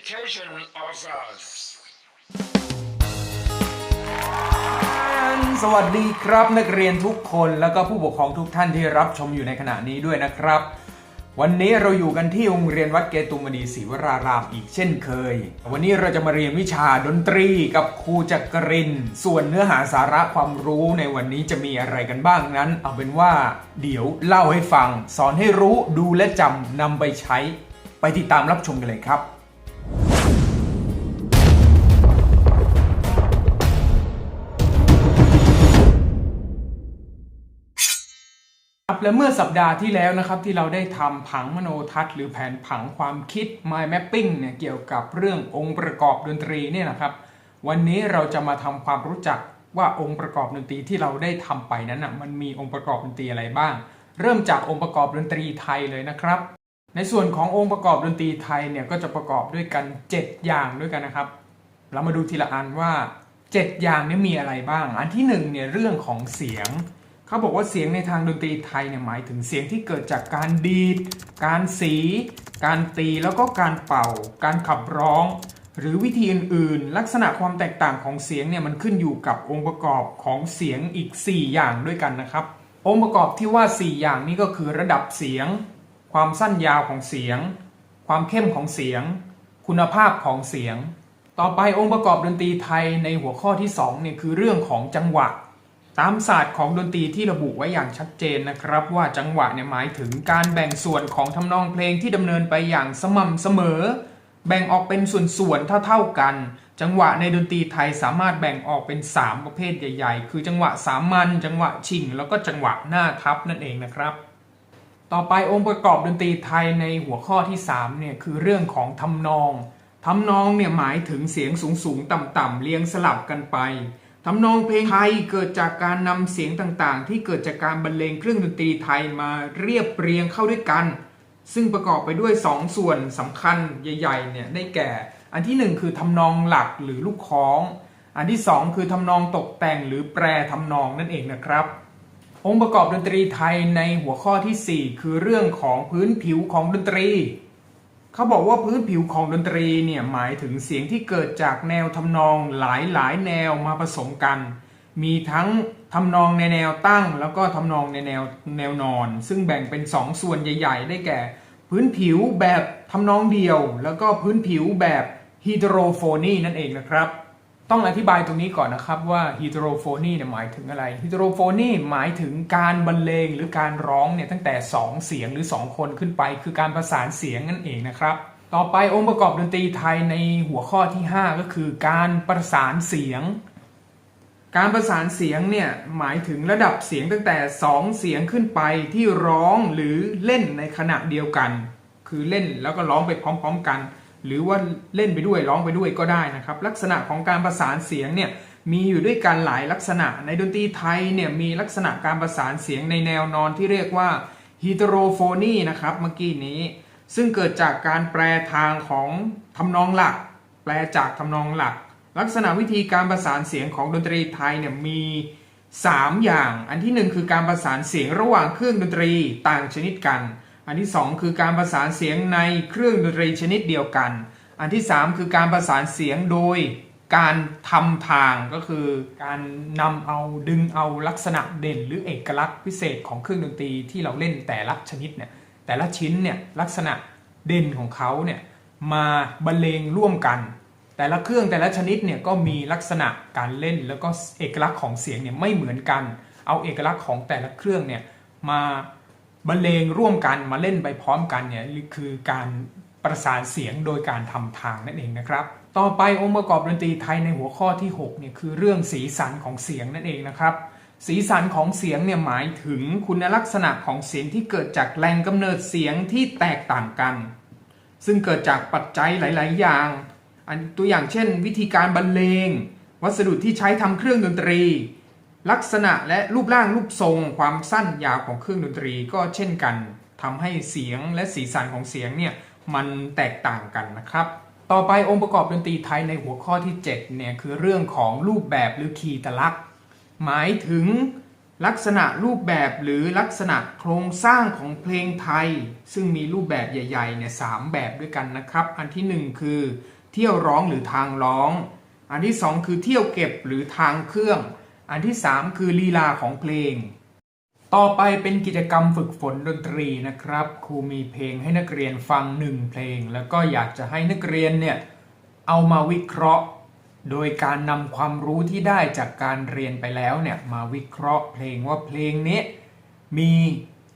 Education of us. สวัสดีครับนักเรียนทุกคนแล้วก็ผู้ปกครองทุกท่านที่รับชมอยู่ในขณะนี้ด้วยนะครับ วันนี้เราอยู่กันที่โรงเรียนวัดเกตุมณีศรีวรารามอีกเช่นเคย วันนี้เราจะมาเรียนวิชาดนตรีกับครูจักริน ส่วนเนื้อหาสาระความรู้ในวันนี้จะมีอะไรกันบ้างนั้น เอาเป็นว่าเดี๋ยวเล่าให้ฟัง สอนให้รู้ดูและจำนำไปใช้ ไปติดตามรับชมกันเลยครับ และเมื่อสัปดาห์ที่แล้วนะครับที่เราได้ทำผังมโนทัศน์หรือแผนผังความคิด mind mapping เนี่ยเกี่ยวกับเรื่ององค์ประกอบดนตรีเนี่ยนะครับ วันนี้เราจะมาทำความรู้จักว่าองค์ประกอบดนตรีที่เราได้ทำไปนั้นนะมันมีองค์ประกอบดนตรีอะไรบ้าง เริ่มจากองค์ประกอบดนตรีไทยเลยนะครับ ในส่วนขององค์ประกอบดนตรีไทยเนี่ยก็จะประกอบด้วยกัน 7 อย่างด้วยกันนะครับ เรามาดูทีละอันว่า 7 อย่างนี้มีอะไรบ้าง อันที่หนึ่งเนี่ยเรื่องของเสียง เขาบอกว่าเสียงในทางดนตรีไทยเนี่ยหมายถึงเสียงที่เกิดจากการดีด การสี การตีแล้วก็การเป่า การขับร้อง หรือวิธีอื่นๆ ลักษณะความแตกต่างของเสียงเนี่ยมันขึ้นอยู่กับองค์ประกอบของเสียงอีก 4 อย่างด้วยกันนะครับ องค์ประกอบที่ว่า 4 อย่างนี้ก็คือระดับเสียง ความสั้นยาวของเสียง ความเข้มของเสียง คุณภาพของเสียง ต่อไปองค์ประกอบดนตรีไทยในหัวข้อที่2เนี่ยคือเรื่องของจังหวะ ตามศาสตร์ของดนตรีที่ระบุไว้อย่างชัดเจนนะครับว่าจังหวะเนี่ยหมายถึงการแบ่งส่วนของทำนองเพลงที่ดำเนินไปอย่างสม่ำเสมอ แบ่งออกเป็นส่วนๆเท่าๆกัน จังหวะในดนตรีไทยสามารถแบ่งออกเป็น 3 ประเภทใหญ่ ๆ คือจังหวะสามัญจังหวะชิง แล้วก็จังหวะหน้าทับนั่นเองนะครับ ต่อไปองค์ประกอบดนตรีไทยในหัวข้อที่3เนี่ยคือเรื่องของทำนองทำนองเนี่ยหมายถึงเสียงสูงสูงๆต่ำๆเรียงสลับกันไป ทำนองเพลงไทยเกิดจากการนำเสียงต่างๆ ที่เกิดจากการบรรเลงเครื่องดนตรีไทยมาเรียบเรียงเข้าด้วยกัน ซึ่งประกอบไปด้วย 2 ส่วนสำคัญใหญ่ๆเนี่ยได้แก่ อันที่ 1 คือทำนองหลักหรือลูกคล้อง อันที่ 2 คือทำนองตกแต่งหรือแปรทำนองนั่นเองนะครับ องค์ประกอบดนตรีไทยในหัวข้อทีสี่4 คือเรื่องของพื้นผิวของดนตรี เขาบอกว่าพื้นผิวของดนตรีเนี่ยหมายถึงเสียงที่เกิดจากแนวทำนองหลายหลายๆแนวมาผสมกัน มีทั้งทำนองในแนวตั้ง แล้วก็ทำนองในแนวแนวนอน ซึ่งแบ่งเป็น2ส่วนใหญ่ ๆ ได้แก่ พื้นผิวแบบทำนองเดียว แล้วก็พื้นผิวแบบฮิโดรโฟนีนั่นเองนะครับ ต้องอธิบายตรงนี้ก่อนนะครับว่าฮีโดรโฟนีเนี่ยหมายถึงอะไรฮีโดรโฟนีหมายถึงการบรรเลงหรือการร้องเนี่ยตั้งแต่ 2 เสียงหรือ 2 คนขึ้นไป คือการประสานเสียงนั่นเองนะครับ ต่อไปองค์ประกอบดนตรีไทยในหัวข้อที่ 5 ก็คือการประสานเสียง การประสานเสียงเนี่ยหมายถึงระดับเสียงตั้งแต่ 2 เสียงขึ้นไปที่ร้องหรือเล่นในขณะเดียวกัน คือเล่นแล้วก็ร้องไปพร้อม ๆ กัน หรือว่าเล่นไปด้วยร้องไปด้วยก็ได้นะครับ ลักษณะของการประสานเสียงเนี่ยมีอยู่ด้วยกันหลายลักษณะในดนตรีไทยเนี่ยมีลักษณะการประสานเสียงในแนวนอนที่เรียกว่าฮีโ r รโฟนีนะครับเมื่อกี้นี้ ซึ่งเกิดจากการแปลทางของทำนองหลัก แปลจากทำนองหลัก ลักษณะวิธีการประสานเสียงของดนตรีไทยเนี่ยมี 3 อย่าง อันที่ 1 คือการประสานเสียงระหว่างเครื่องดนตรีต่างชนิดกัน อันที่ 2 คือการประสานเสียงในเครื่องดนตรีชนิดเดียวกัน อันที่ 3 คือการประสานเสียงโดยการทำทางก็คือการนำเอาดึงเอาลักษณะเด่นหรือเอกลักษณ์พิเศษของเครื่องดนตรีที่เราเล่นแต่ละชนิดเนี่ยแต่ละชิ้นเนี่ยลักษณะเด่นของเขาเนี่ยมาบรรเลงร่วมกัน แต่ละเครื่องแต่ละชนิดเนี่ยก็มีลักษณะการเล่นแล้วก็เอกลักษณ์ของเสียงเนี่ยไม่เหมือนกัน เอาเอกลักษณ์ของแต่ละเครื่องเนี่ยมา บรรเลงร่วมกันมาเล่นไปพร้อมกันเนี่ยคือการประสานเสียงโดยการทำทางนั่นเองนะครับ ต่อไปองค์ประกอบดนตรีไทยในหัวข้อที่6เนี่ยคือเรื่องสีสันของเสียงนั่นเองนะครับ สีสันของเสียงเนี่ยหมายถึงคุณลักษณะของเสียงที่เกิดจากแหล่งกำเนิดเสียงที่แตกต่างกัน ซึ่งเกิดจากปัจจัยหลาย ๆ อย่าง ตัวอย่างเช่น วิธีการบรรเลง วัสดุที่ใช้ทำเครื่องดนตรี ลักษณะและรูปร่างรูปทรงความสั้นยาวของเครื่องดนตรีก็เช่นกันทำให้เสียงและสีสันของเสียงเนี่ยมันแตกต่างกันนะครับ ต่อไปองค์ประกอบดนตรีไทยในหัวข้อที่7เนี่ยคือเรื่องของรูปแบบหรือคีตลักษณ์หมายถึงลักษณะรูปแบบหรือลักษณะโครงสร้างของเพลงไทย ซึ่งมีรูปแบบใหญ่ๆเนี่ยสามแบบด้วยกันนะครับ อันที่หนึ่งคือ เที่ยวร้องหรือทางร้อง อันที่สองคือเที่ยวเก็บหรือทางเครื่อง อันที่สามคือลีลาของเพลง ต่อไปเป็นกิจกรรมฝึกฝนดนตรีนะครับ ครูมีเพลงให้นักเรียนฟังหนึ่งเพลง แล้วก็อยากจะให้นักเรียนเนี่ยเอามาวิเคราะห์ โดยการนำความรู้ที่ได้จากการเรียนไปแล้วเนี่ยมาวิเคราะห์เพลงว่าเพลงนี้มี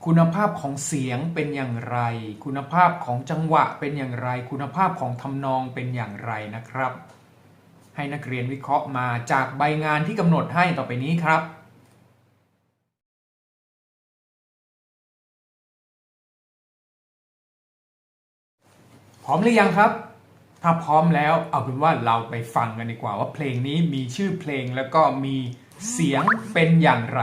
คุณภาพของเสียงเป็นอย่างไร คุณภาพของจังหวะเป็นอย่างไร คุณภาพของทำนองเป็นอย่างไรนะครับ ให้นักเรียนวิเคราะห์มาจากใบงานที่กำหนดให้ต่อไปนี้ครับ พร้อมหรือยังครับ ถ้าพร้อมแล้วเอาเป็นว่าเราไปฟังกันดีกว่าว่าเพลงนี้มีชื่อเพลงแล้วก็มีเสียงเป็นอย่างไร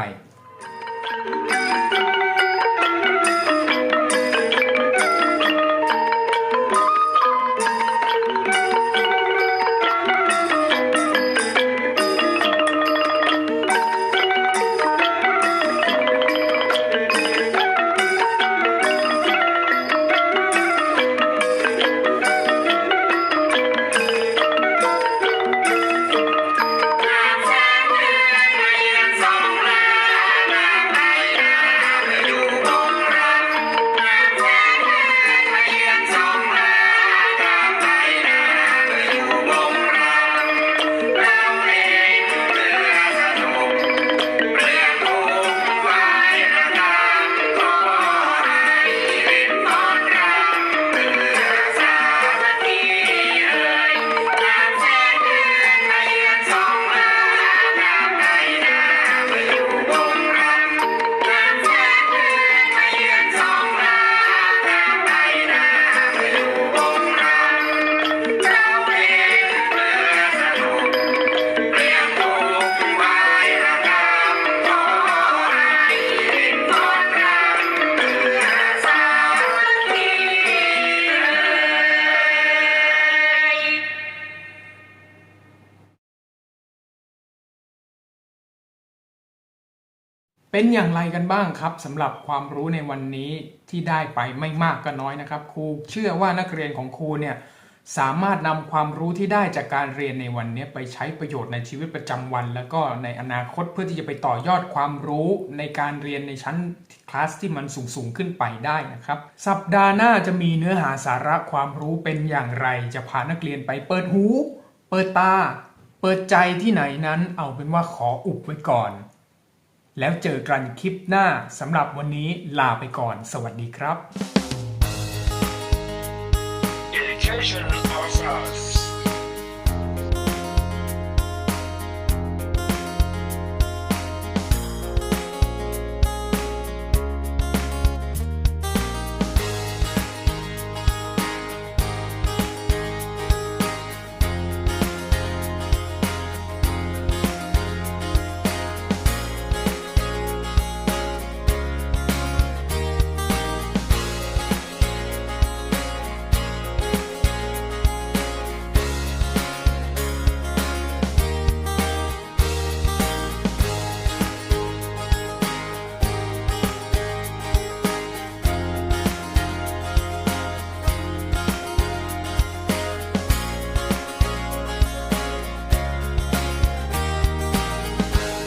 เป็นอย่างไรกันบ้างครับสำหรับความรู้ในวันนี้ที่ได้ไปไม่มากก็น้อยนะครับ ครูเชื่อว่านักเรียนของครูเนี่ยสามารถนำความรู้ที่ได้จากการเรียนในวันนี้ไปใช้ประโยชน์ในชีวิตประจำวัน แล้วก็ในอนาคตเพื่อที่จะไปต่อยอดความรู้ในการเรียนในชั้นคลาสที่มันสูงสูงขึ้นไปได้นะครับ สัปดาห์หน้าจะมีเนื้อหาสาระความรู้เป็นอย่างไร จะพานักเรียนไปเปิดหู เปิดตา เปิดใจที่ไหนนั้น เอาเป็นว่าขออุบไว้ก่อน แล้วเจอกันคลิปหน้าสำหรับวันนี้ลาไปก่อน สวัสดีครับ Education of us.